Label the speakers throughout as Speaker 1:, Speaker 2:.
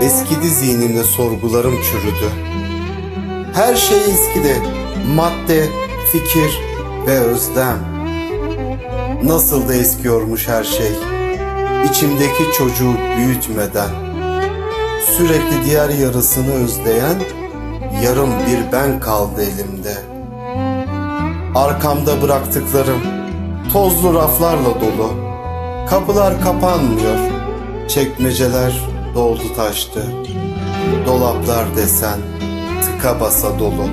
Speaker 1: Eskidi zihnimde sorgularım çürüdü. Her şey eskidi. Madde, fikir ve özlem. Nasıl da eskiyormuş her şey. İçimdeki çocuğu büyütmeden. Sürekli diğer yarısını özleyen yarım bir ben kaldı elimde. Arkamda bıraktıklarım tozlu raflarla dolu. Kapılar kapanmıyor. Çekmeceler doldu taştı. Dolaplar desen tıka basa dolu.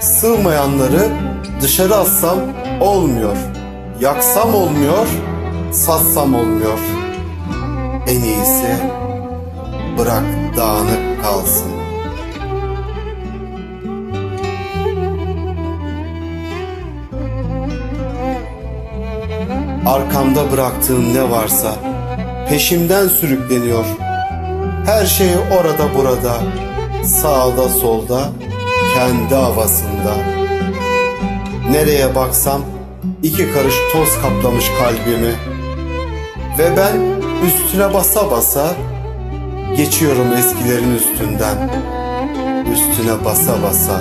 Speaker 1: Sığmayanları dışarı atsam olmuyor. Yaksam olmuyor, satsam olmuyor. En iyisi bırak dağınık kalsın. Arkamda bıraktığım ne varsa peşimden sürükleniyor. Her şey orada burada, sağda solda, kendi havasında. Nereye baksam iki karış toz kaplamış kalbimi. Ve ben üstüne basa basa geçiyorum eskilerin üstünden. Üstüne basa basa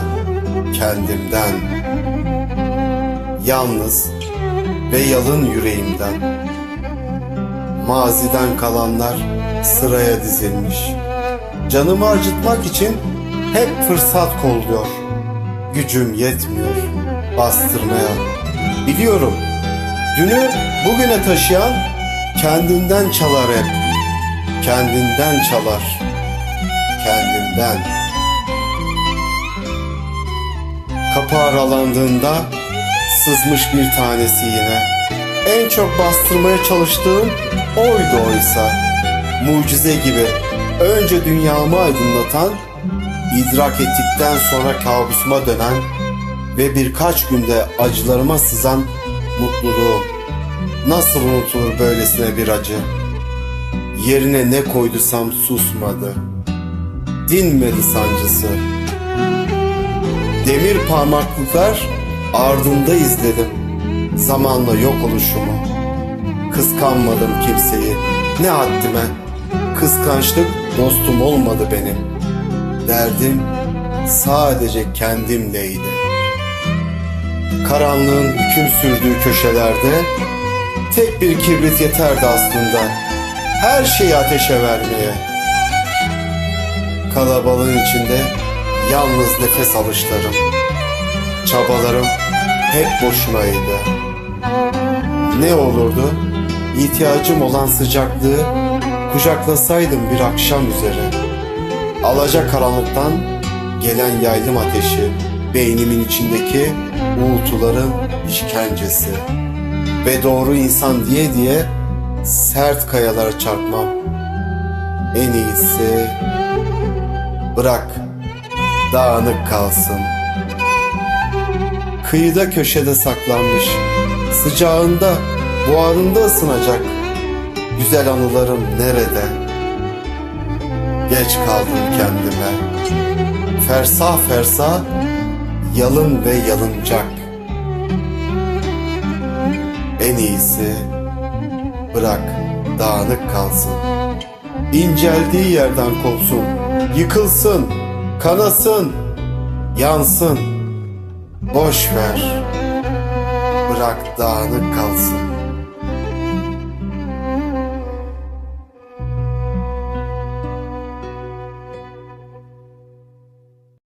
Speaker 1: kendimden. Yalnız ve yalın yüreğimden. Maziden kalanlar sıraya dizilmiş. Canımı acıtmak için hep fırsat kolluyor. Gücüm yetmiyor bastırmaya. Biliyorum dünü bugüne taşıyan kendinden çalar hep. Kendinden çalar. Kendinden. Kapı aralandığında sızmış bir tanesi yine. En çok bastırmaya çalıştığım oydu oysa. Mucize gibi önce dünyamı aydınlatan, idrak ettikten sonra kabusuma dönen ve birkaç günde acılarıma sızan mutluluğum. Nasıl unutulur böylesine bir acı? Yerine ne koydusam susmadı. Dinmedi sancısı. Demir parmaklıklar ardında izledim. Zamanla yok oluşumu. Kıskanmadım kimseyi. Ne haddime. Kıskançlık dostum olmadı benim. Derdim sadece kendimleydi. Karanlığın hüküm sürdüğü köşelerde tek bir kibrit yeterdi aslında. Her şeyi ateşe vermeye. Kalabalığın içinde yalnız nefes alışlarım. Çabalarım hep boşunaydı. Ne olurdu? İhtiyacım olan sıcaklığı kucaklasaydım bir akşam üzere. Alaca karanlıktan gelen yaylım ateşi, beynimin içindeki uğultuların işkencesi. Ve doğru insan diye diye sert kayalara çarpmam. En iyisi bırak dağınık kalsın. Kıyıda köşede saklanmış, sıcağında, buharında ısınacak. Güzel anılarım nerede? Geç kaldım kendime. Fersah fersah, yalın ve yalıncak. En iyisi bırak dağınık kalsın. İnceldiği yerden kopsun, yıkılsın, kanasın, yansın. Boş ver. Bırak dağınık kalsın.